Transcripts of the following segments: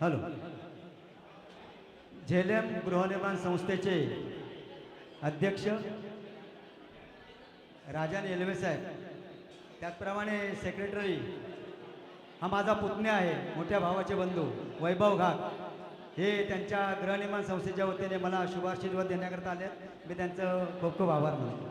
Hello. झेलेम गृहनिर्माण संस्थेचे अध्यक्ष राजन येलवे साहेब. त्याचप्रमाणे सेक्रेटरी हा माझा पुतण्या आहे मोठ्या भावाचे बंधू वैभव घाट हे त्यांच्या गृहनिर्माण संस्थेच्या वतीने मला शुभाशीर्वाद देण्याकरता आले मी त्यांचं खूप खूप आभार मानतो.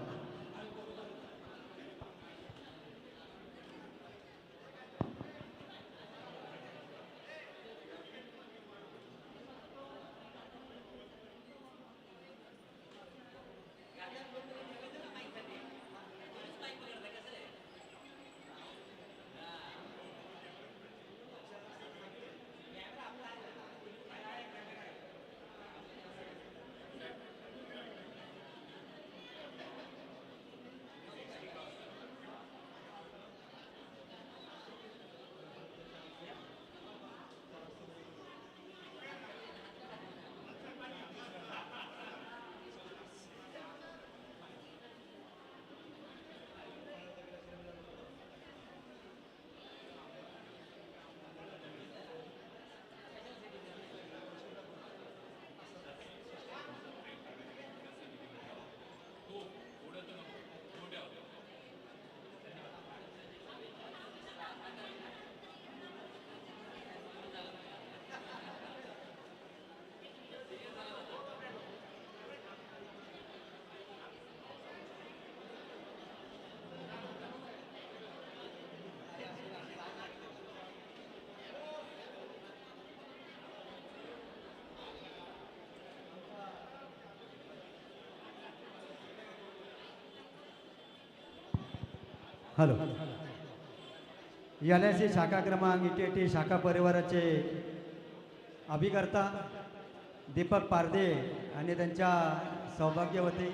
हॅलो. एल आय सी शाखा क्रमांक इटी टी शाखा परिवाराचे अभिकर्ता दीपक पारदे आणि त्यांच्या सौभाग्यवती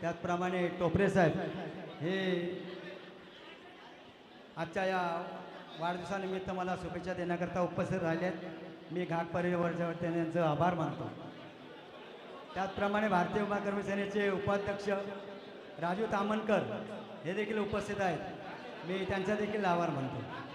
त्याचप्रमाणे टोपरे साहेब. हे आजच्या या वाढदिवसानिमित्त मला शुभेच्छा देण्याकरता उपस्थित राहिले आहेत मी घाट परिवाराच्या वतीने यांचं आभार मानतो. त्याचप्रमाणे भारतीय उमा कर्मसेनेचे उपाध्यक्ष राजू तामणकर हे देखील उपस्थित आहेत. मी त्यांचा देखील आभार मानतो.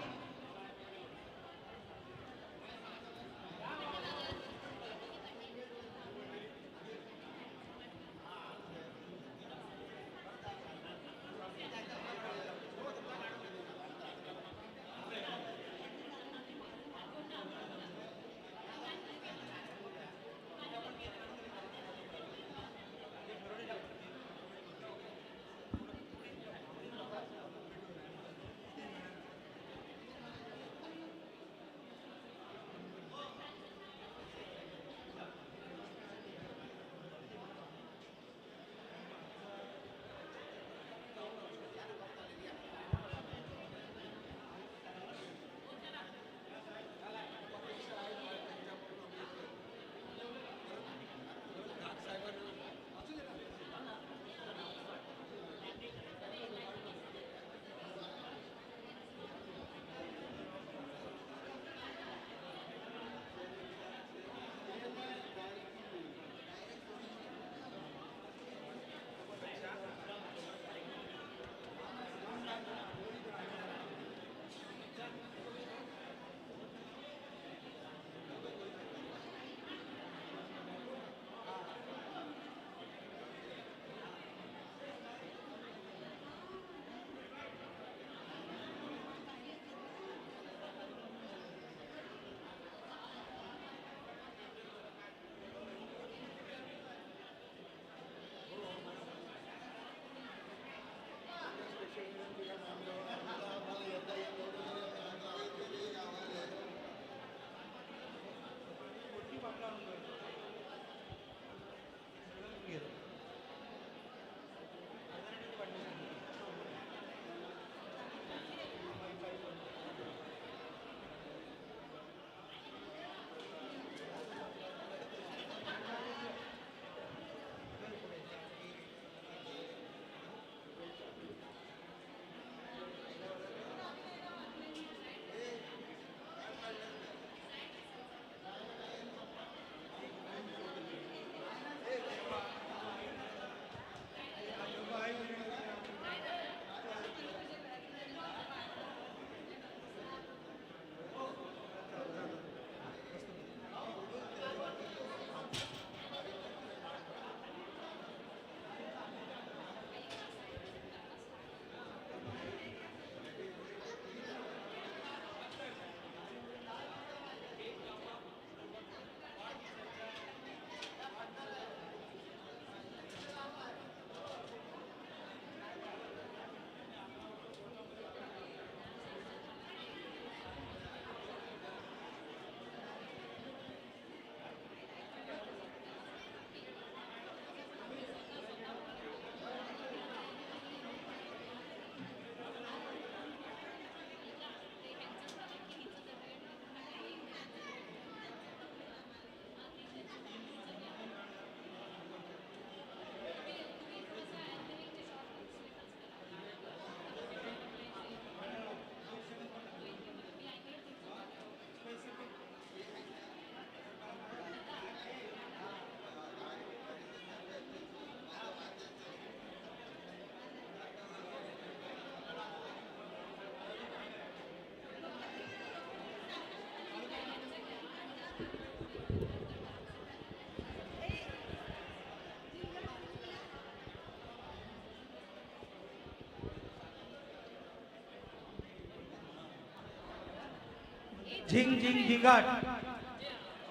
झिंग झिंग झिंगाट.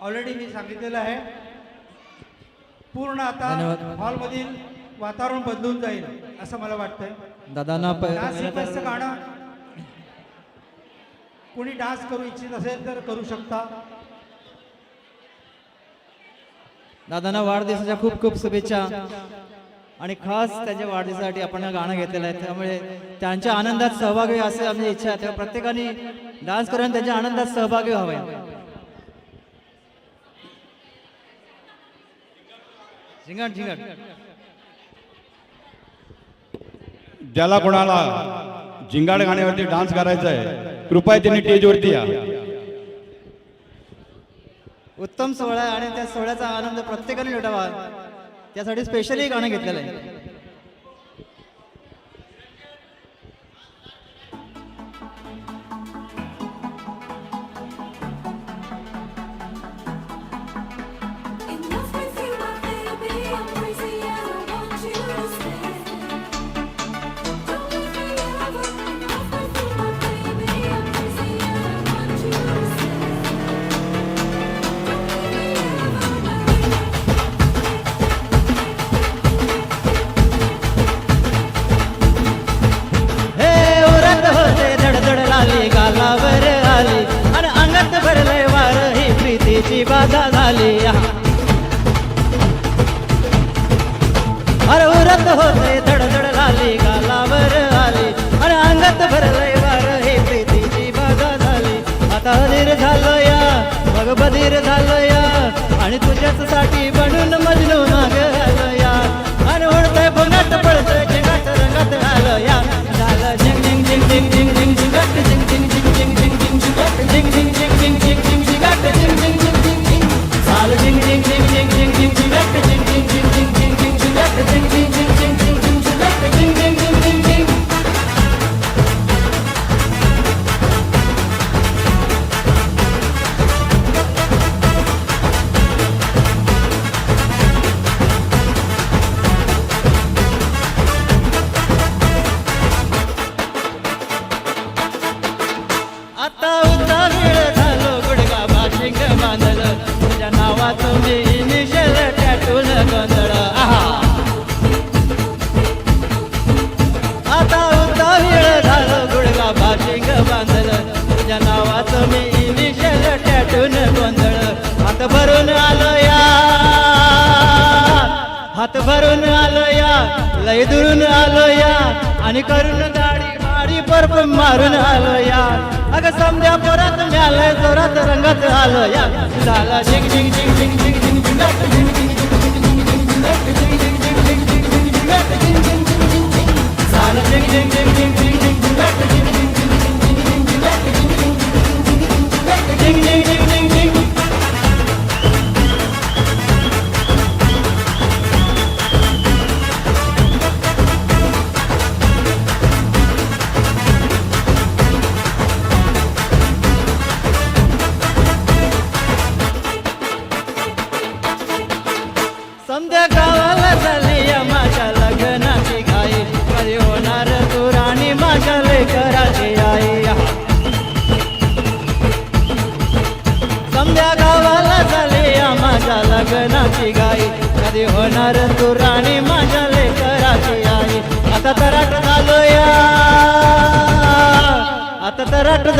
ऑलरेडी मी सांगितलेलं आहे. पूर्ण आता. हॉलमधील वातावरण बदलून जाईल असं मला वाटतंय. दादांना गाणं कोणी डान्स करू इच्छित असेल तर करू शकता. दादांना वाढदिवसाच्या खूप खूप शुभेच्छा. आणि खास त्यांच्या वाढदिवसासाठी आपण गाणं घेतलेलं आहे. त्यामुळे त्यांच्या आनंदात सहभागी असे आमची इच्छा आहे. तेव्हा प्रत्येकाने डान्स करून त्यांच्या आनंदात सहभागी व्हावे. झिंगाट झिंगाट. ज्याला कोणाला जिंगाड गाण्यावरती डान्स करायचा आहे कृपया त्यांनी स्टेजवरती या. उत्तम सोहळा आणि त्या सोहळ्याचा आनंद प्रत्येकाने लुटावा. त्यासाठी स्पेशली गाणं घेतलेलं आहे. राग बधीर झालया. आणि तुझ्याच साठी बनून मजनू माग आलया. आणि उडतय पुण्यात पडतय जगात रंगात आलया आणि करून दाढी माडी बर्फ मारून आलो या अगं समजा परत म्यालय जोरात रंगात आलो या झाला झिंग झिंग झिंग झिंग झिंग झिंग झिंगाट झिंग झिंग झिंग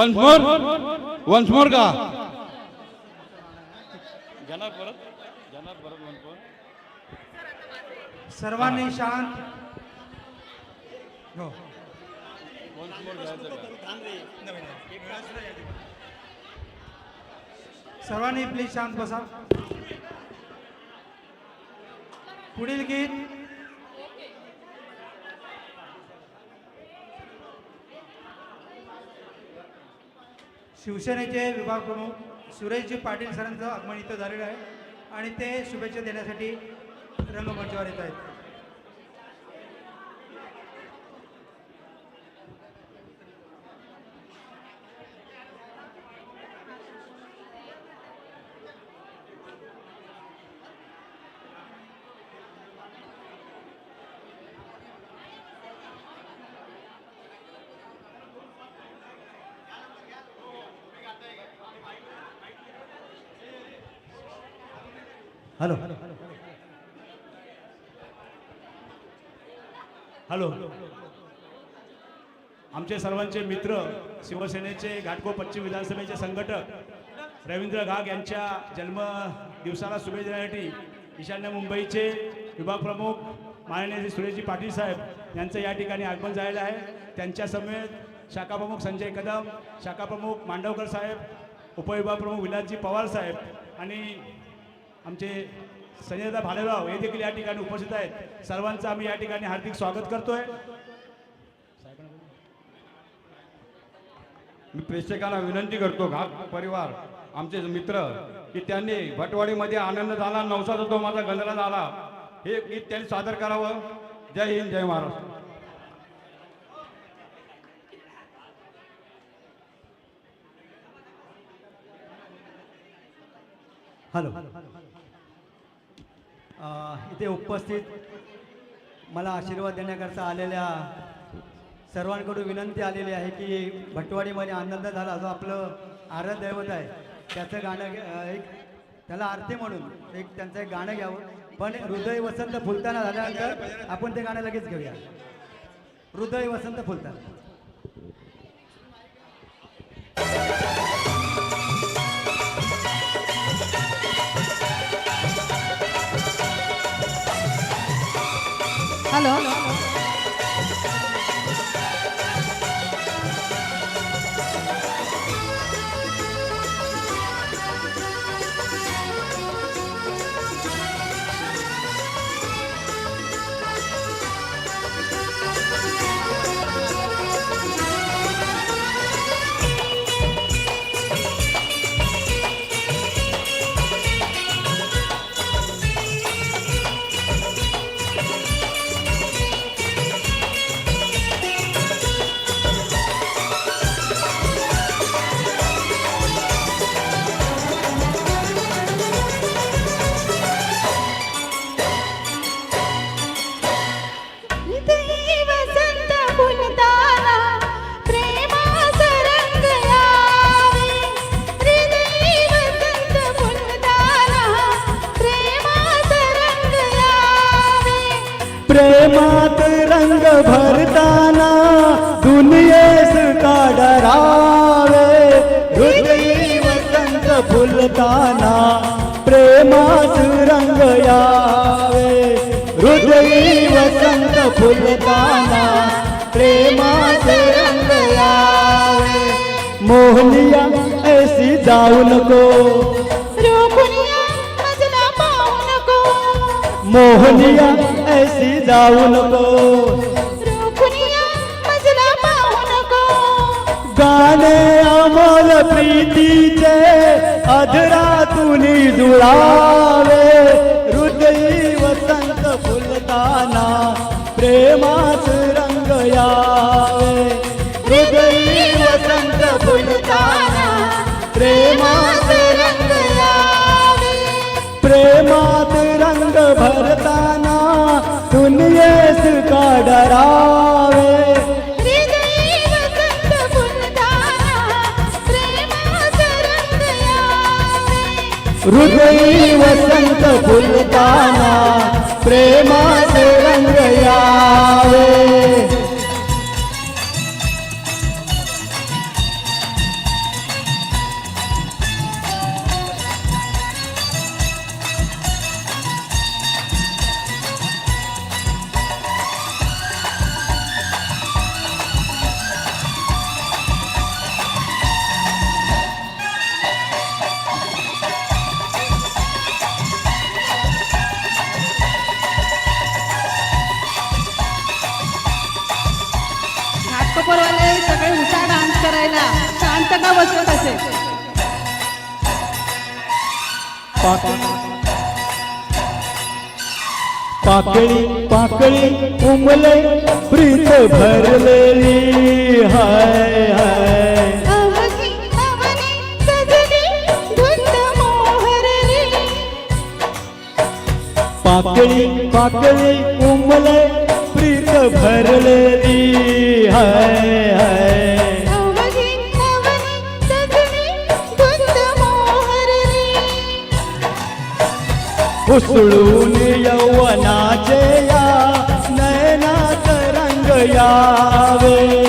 वन्स मोर वन्स मोर का सर्वांनी शांत हो सर्वांनी प्लीज़ शांत बसा पुढील गीत शिवसेनेचे विभाग प्रमुख सुरेशजी पाटील सरांचं आगमन इथं झालेलं आहे. आणि ते शुभेच्छा देण्यासाठी रंगमंचावर येत आहेत. हॅलो हॅलो आमचे सर्वांचे मित्र शिवसेनेचे घाटको पश्चिम विधानसभेचे संघटक रवींद्र घाग यांच्या जन्म दिवसाला शुभेच्छा देण्यासाठी ईशान्य मुंबईचे विभाग प्रमुख माननीय सुरेशजी पाटील साहेब यांचं या ठिकाणी आगमन झालेलं आहे. त्यांच्या समेत शाखा प्रमुख संजय कदम शाखा प्रमुख मांडवकर साहेब उपविभाग प्रमुख विलासजी पवार साहेब आणि आमचे संजयदा भालेराव हे देखील या ठिकाणी उपस्थित आहेत. सर्वांचं आम्ही या ठिकाणी हार्दिक स्वागत करतोय. मी प्रेक्षकांना विनंती करतो घाट परिवार आमचे मित्र की त्यांनी भटवाडीमध्ये आनंद झाला नवसाचा तो माझा गंधला झाला. हे गीत त्यांनी सादर करावं. जय हिंद जय महाराष्ट्र. हॅलो. इथे उपस्थित मला आशीर्वाद देण्याकरता आलेल्या सर्वांकडून विनंती आलेली आहे की भटवाडीमध्ये आनंद झाला जो आपलं आराध्य आहे त्याचं गाणं एक त्याला आरती म्हणून एक त्यांचं एक गाणं घ्यावं. पण हृदय वसंत फुलताना झाल्यानंतर आपण ते गाणं लगेच घेऊया. हृदय वसंत फुलताना. रंग भरताना दुनियेस का डरावे? हृदयी वसंत फुलताना प्रेमात रंग यावे? हृदयी वसंत फुलताना प्रेमात रंग यावे? मोहनिया ऐसी जाऊ नको। मोहनिया ऐसी जाऊ नको। गाणे अमोल प्रीतीचे अधरातून जुळावे. हृदयी वसंत फुलताना प्रेमाच रंग यावे. हृदयी वसंत फुलताना प्रेमाच रंग यावे. प्रेमात रंग भरताना हृदयी वसंत फुलताना प्रेमात का बसत असेल. पाकळी पाकळी उमले प्रीत भरलेली. हाय हाय. अवघी अवनी सजली धुंद मोहरली. पाकळी पाकळी उमले प्रीत भरलेली. हाय. उसळून यवनाचे या नयनात रंग यावे.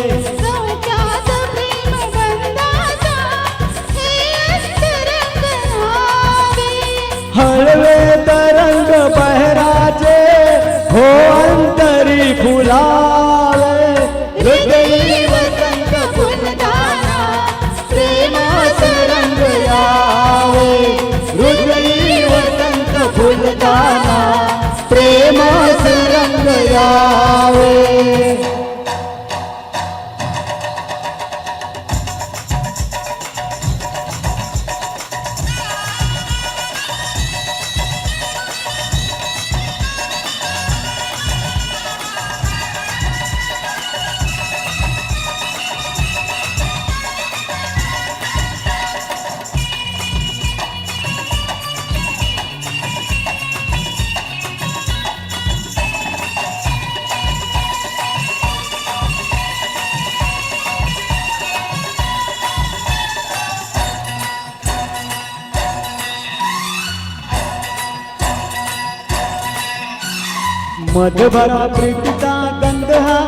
मधुभरा प्रीतीचा गंध हा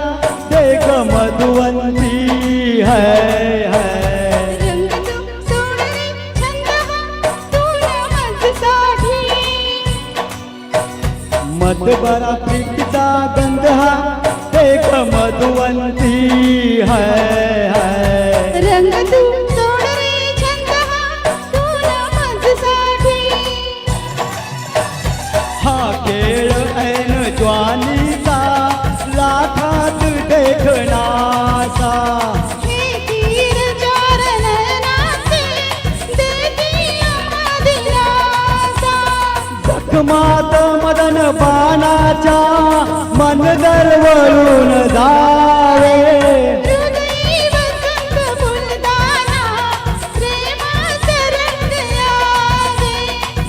देख मधुवंती है है। रंग तू सोडले छंद हा तुला माझ्यासाठी मधुभरा प्रीतीचा गंध हा देख मधुवंती है है। ज्वानीचा लाखात दिलासा जखमात मदन बाणाच्या मन दरवळून जावे.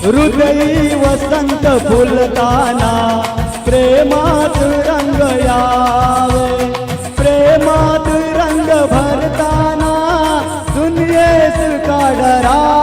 हृदयी वसंत फुलताना प्रेमात रंग यावे. प्रेमात रंग भरताना दुनियेस डरा